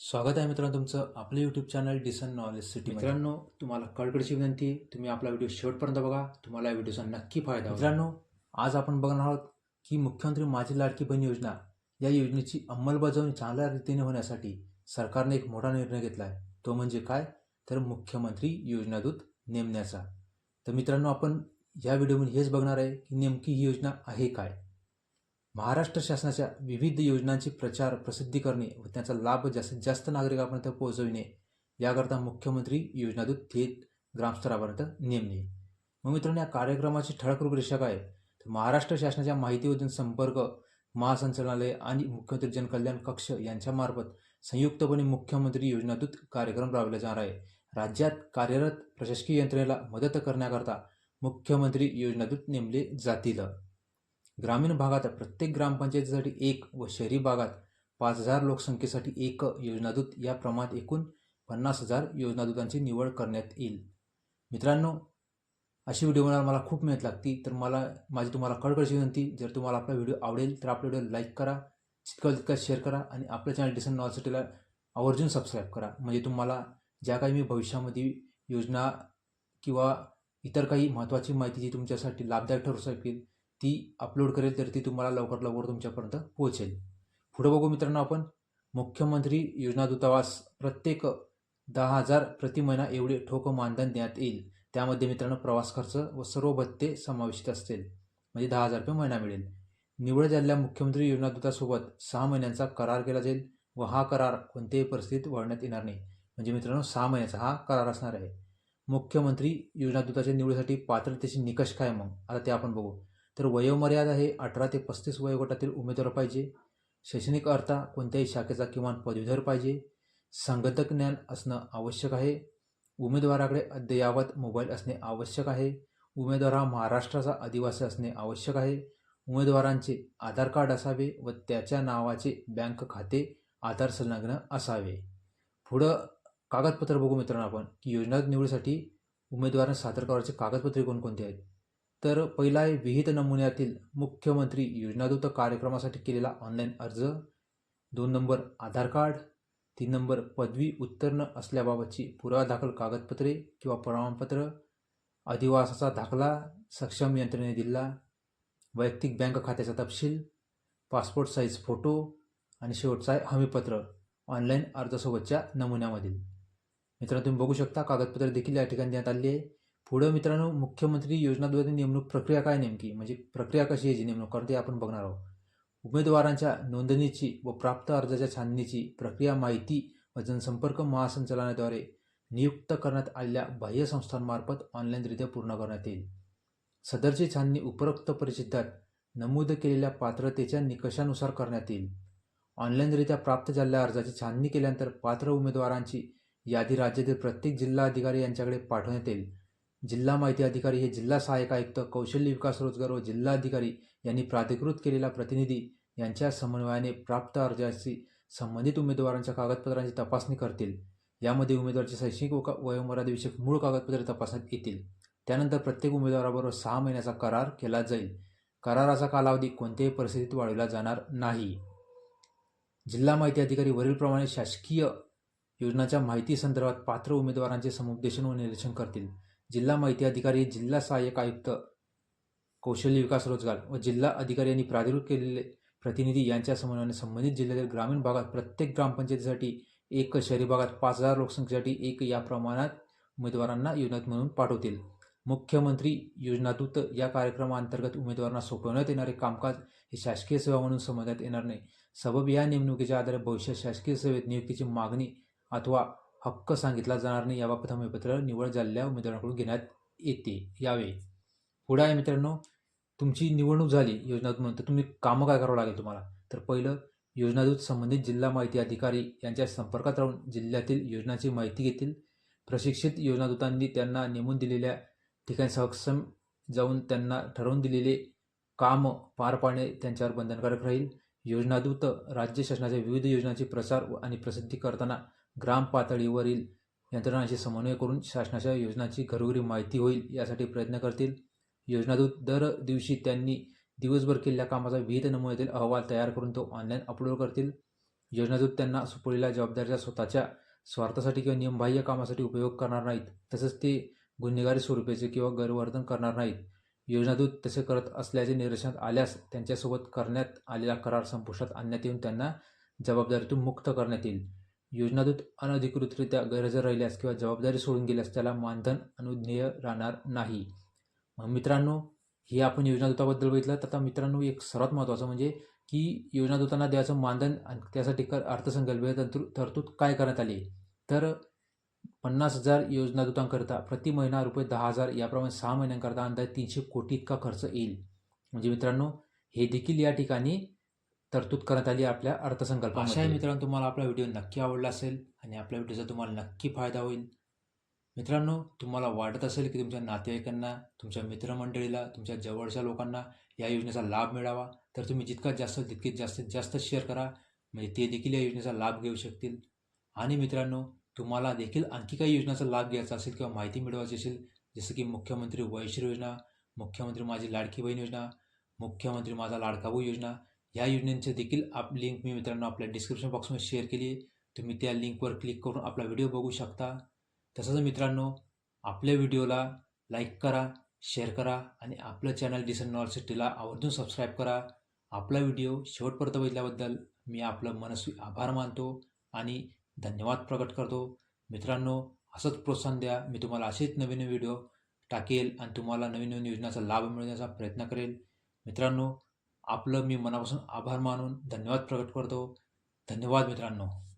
स्वागत आहे मित्रांनो तुमचं आपलं यूट्यूब चॅनल डिसन नॉलेज सिटी मित्रांनो तुम्हाला कळकळीची विनंती तुम्ही आपला व्हिडिओ शेवटपर्यंत बघा तुम्हाला या व्हिडिओचा नक्की फायदा. मित्रांनो आज आपण बघणार आहोत की मुख्यमंत्री माझी लाडकी बहीण योजना या योजनेची अंमलबजावणी चांगल्या रीतीने होण्यासाठी सरकारने एक मोठा निर्णय घेतला आहे तो म्हणजे काय? तर मुख्यमंत्री योजनादूत नेमण्याचा. तर मित्रांनो आपण या व्हिडिओमध्ये हेच बघणार आहे की नेमकी ही योजना आहे काय? महाराष्ट्र शासनाच्या विविध योजनांची प्रचार प्रसिद्धी करणे व त्याचा लाभ जास्तीत जास्त नागरिकांपर्यंत पोहोचविणे याकरता मुख्यमंत्री योजनादूत थेट ग्रामस्तरापर्यंत नेमणे. मग मित्रांनो या कार्यक्रमाची ठळक रूपरेषा काय आहे? तर महाराष्ट्र शासनाच्या माहिती व जनसंपर्क महासंचालनालय आणि मुख्यमंत्री जनकल्याण कक्ष यांच्यामार्फत संयुक्तपणे मुख्यमंत्री योजनादूत कार्यक्रम राबवला जाणार आहे. राज्यात कार्यरत प्रशासकीय यंत्रणेला मदत करण्याकरता मुख्यमंत्री योजनादूत नेमले जातील. ग्रामीण भागात प्रत्येक ग्रामपंचायतीसाठी एक व शहरी भागात पाच हजार लोकसंख्येसाठी एक योजनादूत या प्रमाणात एकूण पन्नास हजार योजनादूतांची निवड करण्यात येईल. मित्रांनो अशी व्हिडिओ बनवायला मला खूप मेहनत लागती तर मला माझी तुम्हाला कळकळची विनंती जर तुम्हाला आपला व्हिडिओ आवडेल तर आपला व्हिडिओ लाईक करा जितका तितकं शेअर करा आणि आपल्या चॅनल डिसन नॉलसिटीला आवर्जून सबस्क्राईब करा. म्हणजे तुम्हाला ज्या काही मी भविष्यामध्ये योजना किंवा इतर काही महत्त्वाची माहिती जी तुमच्यासाठी लाभदायक ठरू शकेल ती अपलोड करेल तर ती तुम्हाला लवकर लवकर तुमच्यापर्यंत पोहोचेल. पुढं बघू मित्रांनो आपण. मुख्यमंत्री योजना दूतावास प्रत्येक दहा हजार प्रति महिना एवढे ठोक मानधन देण्यात येईल. त्यामध्ये मित्रांनो प्रवास खर्च व सर्व भत्ते समाविष्ट असतील. म्हणजे दहा हजार रुपये महिना मिळेल. निवड झालेल्या मुख्यमंत्री योजना दूतासोबत सहा महिन्यांचा करार केला जाईल व हा करार कोणत्याही परिस्थितीत वळण्यात येणार नाही. म्हणजे मित्रांनो सहा महिन्याचा हा करार असणार आहे. मुख्यमंत्री योजना दूताच्या निवडीसाठी पात्रतेचे निकष काय मग? आता ते आपण बघू. तर वयोमर्यादा हे अठरा ते पस्तीस वयोगटातील उमेदवार पाहिजे. शैक्षणिक अर्था कोणत्याही शाखेचा किमान पदवीधर पाहिजे. संगणक ज्ञान असणं आवश्यक आहे. उमेदवाराकडे अद्ययावत मोबाईल असणे आवश्यक आहे. उमेदवार हा महाराष्ट्राचा आदिवासी असणे आवश्यक आहे. उमेदवारांचे आधार कार्ड असावे व त्याच्या नावाचे बँक खाते आधार संलग्न असावे. पुढं कागदपत्र बघू मित्रांनो आपण की योजना निवडीसाठी उमेदवारांना सादर करायचे कागदपत्रे कोणकोणते आहेत? तर पहिला आहे विहित नमुन्यातील मुख्यमंत्री योजनादूत कार्यक्रमासाठी केलेला ऑनलाईन अर्ज. दोन नंबर आधार कार्ड. तीन नंबर पदवी उत्तीर्ण असल्याबाबतची पुरावा दाखल कागदपत्रे किंवा प्रमाणपत्र. अधिवासाचा दाखला सक्षम यंत्रणेने दिला. वैयक्तिक बँक खात्याचा तपशील. Passport size photo. आणि शेवटचा आहे हमीपत्र. ऑनलाईन अर्जासोबतच्या नमुन्यामधील. मित्रांनो तुम्ही बघू शकता कागदपत्रे देखील या ठिकाणी देण्यात आली आहे. पुढं मित्रांनो मुख्यमंत्री योजनाद्वारे नेमणूक प्रक्रिया काय नेमकी? म्हणजे प्रक्रिया कशी आहे जी नेमणूक? कारण ते आपण बघणार आहोत. उमेदवारांच्या नोंदणीची व प्राप्त अर्जाच्या छाननीची प्रक्रिया माहिती व जनसंपर्क महासंचालनाद्वारे नियुक्त करण्यात आलेल्या बाह्य संस्थांमार्फत ऑनलाईनरित्या पूर्ण करण्यात येईल. सदरची छाननी उपरोक्त परिचितात नमूद केलेल्या पात्रतेच्या निकषानुसार करण्यात येईल. ऑनलाईनरित्या प्राप्त झालेल्या अर्जाची छाननी केल्यानंतर पात्र उमेदवारांची यादी राज्यातील प्रत्येक जिल्हा अधिकारी यांच्याकडे पाठवण्यात येईल. जिल्हा माहिती अधिकारी हे जिल्हा सहाय्यक आयुक्त कौशल्य विकास रोजगार व जिल्हाधिकारी यांनी प्राधिकृत केलेला प्रतिनिधी यांच्या समन्वयाने प्राप्त अर्जाशी संबंधित उमेदवारांच्या कागदपत्रांची तपासणी करतील. यामध्ये उमेदवाराचे शैक्षणिक व वयोमर्यादेविषयक मूळ कागदपत्रे तपासण्यात येतील. त्यानंतर प्रत्येक उमेदवाराबरोबर सहा महिन्याचा करार केला जाईल. कराराचा कालावधी कोणत्याही परिस्थितीत वाढविला जाणार नाही. जिल्हा माहिती अधिकारी वरीलप्रमाणे शासकीय योजनांच्या माहिती संदर्भात पात्र उमेदवारांचे समुपदेशन व निरीक्षण करतील. जिल्हा माहिती अधिकारी जिल्हा सहाय्यक आयुक्त कौशल्य विकास रोजगार व जिल्हा अधिकारी यांनी प्राधिकृत केलेले प्रतिनिधी यांच्या समन्वयाने संबंधित जिल्ह्यातील ग्रामीण भागात प्रत्येक ग्रामपंचायतीसाठी एक शहरी भागात पाच हजार लोकसंख्येसाठी एक या प्रमाणात उमेदवारांना योजनात म्हणून पाठवतील. मुख्यमंत्री योजनादूत या कार्यक्रमाअंतर्गत उमेदवारांना सोपवण्यात येणारे कामकाज हे शासकीय सेवा म्हणून समजण्यात येणार नाही. सबब या नेमणुकीच्या आधारे भविष्यात शासकीय सेवेत नियुक्तीची मागणी अथवा हक्क सांगितला जाणार नाही याबाबत हमीपत्र निवड झालेल्या उमेदवारांकडून घेण्यात येते. यावे पुढे आहे मित्रांनो तुमची निवडणूक झाली योजनादूत म्हणून तर तुम्ही कामं काय करावं लागेल तुम्हाला? तर पहिलं योजनादूत संबंधित जिल्हा माहिती अधिकारी यांच्या संपर्कात राहून जिल्ह्यातील योजनांची माहिती घेतील. प्रशिक्षित योजनादूतांनी त्यांना नेमून दिलेल्या ठिकाणी सक्षम जाऊन त्यांना ठरवून दिलेले काम पार पाडणे त्यांच्यावर बंधनकारक राहील. योजनादूत राज्य शासनाच्या विविध योजनांचे प्रचार आणि प्रसिद्धी करताना ग्रामपातळीवरील यंत्रणांशी समन्वय करून शासनाच्या योजनांची घरोघरी माहिती होईल यासाठी प्रयत्न करतील. योजनादूत दर दिवशी त्यांनी दिवसभर केलेल्या कामाचा विविध नमुन्यातील अहवाल तयार करून तो ऑनलाईन अपलोड करतील. योजनादूत त्यांना सुपवलेल्या जबाबदारीचा स्वतःच्या स्वार्थासाठी किंवा नियमबाह्य कामासाठी उपयोग करणार नाहीत तसंच ते गुन्हेगारी स्वरूपाचे किंवा गैरवर्तन करणार नाहीत. योजनादूत तसे करत असल्याचे निदर्शनात आल्यास त्यांच्यासोबत करण्यात आलेला करार संपुष्टात आणण्यात येऊन त्यांना जबाबदारीतून मुक्त करण्यात येईल. योजनादूत अनधिकृतरित्या गैरहजर राहिल्यास किंवा जबाबदारी सोडून गेल्यास त्याला मानधन अनुज्ञेय राहणार नाही. मग मित्रांनो हे आपण योजनादूताबद्दल बघितलं. तर आता मित्रांनो एक सर्वात महत्त्वाचं म्हणजे की योजनादूतांना द्यायचं मानधन आणि त्यासाठी कर अर्थसंकल्पीय तरतू तरतूद काय करण्यात आली? तर पन्नास हजार योजनादूतांकरता प्रति महिना रुपये दहा हजार याप्रमाणे सहा महिन्यांकरता अंदाजे तीनशे कोटी इतका खर्च येईल. म्हणजे मित्रांनो हे देखील या ठिकाणी तरतूद करण्यात आली आपल्या अर्थसंकल्प अशा आहे मित्रांनो तुम्हाला आपला व्हिडिओ नक्की आवडला असेल आणि आपल्या व्हिडिओचा तुम्हाला नक्की फायदा होईल. मित्रांनो तुम्हाला वाटत असेल की तुमच्या नातेवाईकांना तुमच्या मित्रमंडळीला तुमच्या जवळच्या लोकांना या योजनेचा लाभ मिळावा? तर तुम्ही जितका जास्त तितके जास्तीत जास्त शेअर करा. म्हणजे ते देखील या योजनेचा लाभ घेऊ शकतील. आणि मित्रांनो तुम्हाला देखील आणखी काही योजनांचा लाभ घ्यायचा असेल किंवा माहिती मिळवायची असेल जसं की मुख्यमंत्री वयश्री योजना मुख्यमंत्री माझी लाडकी बहीण योजना मुख्यमंत्री माझा लाडकाबू योजना ह्या योजनेचे देखील आप लिंक मी मित्रांनो आपल्या डिस्क्रिप्शन बॉक्समध्ये शेअर केली तुम्ही त्या लिंकवर क्लिक करून आपला व्हिडिओ बघू शकता. तसंच मित्रांनो आपल्या व्हिडिओला लाईक करा शेअर करा आणि आपलं चॅनल डिसन नॉल आवर्जून सबस्क्राईब करा. आपला व्हिडिओ शेवटपर्यंत बघितल्याबद्दल मी आपलं मनस्वी आभार मानतो आणि धन्यवाद प्रकट करतो. मित्रांनो असंच प्रोत्साहन द्या. मी तुम्हाला असेच नवीन व्हिडिओ टाकेल आणि तुम्हाला नवीन नवीन योजनाचा लाभ मिळवण्याचा प्रयत्न करेल. मित्रांनो आपलं मी मनापासून आभार मानून धन्यवाद प्रकट करतो. धन्यवाद मित्रांनो.